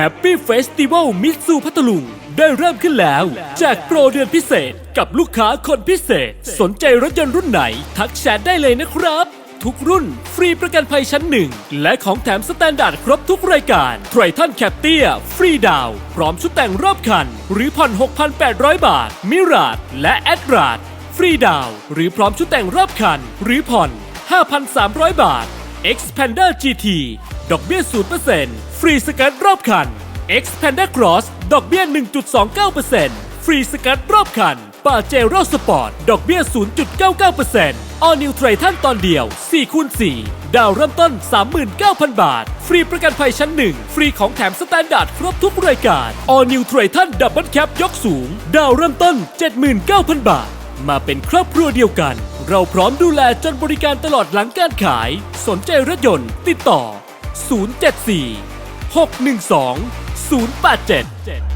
Happy Festival มิซูพัทลุง ได้เริ่มขึ้นแล้ว แจกโปรเดือนพิเศษกับลูกค้าคนพิเศษ สนใจรถยนต์รุ่นไหน ทักแชทได้เลยนะครับ ทุกรุ่น ฟรีประกันภัยชั้นหนึ่ง และของแถมสแตนดาร์ดครบทุกรายการไทรทันแคปเตียฟรีดาว พร้อมชุดแต่งรอบคัน หรือผ่อน 6,800 บาท มิราดและแอดราดฟรีดาว หรือพร้อมชุดแต่งรอบคัน หรือผ่อน 5,300 บาท Xpander GT ดอกเบี้ย 0%ฟรีสกัดรอบคัน Xpander Cross ดอกเบี้ย 1.29%ฟรีสกัดรอบคันปาเจโร่สปอร์ตดอกเบี้ย 0.99% All New Triton ตอนเดียว 4คูณ4ดาวเริ่มต้น 39,000 บาท ฟรีประกันภัยชั้น1ฟรีของแถมสแตนดาร์ดครบทุกรายการ All New Triton Double Cap ยกสูง ดาวเริ่มต้น 79,000 บาท มาเป็นครอบครัวเดียวกัน เราพร้อมดูแลจนบริการตลอดหลังการขาย สนใจรถยนต์ ติดต่อ 074 612 087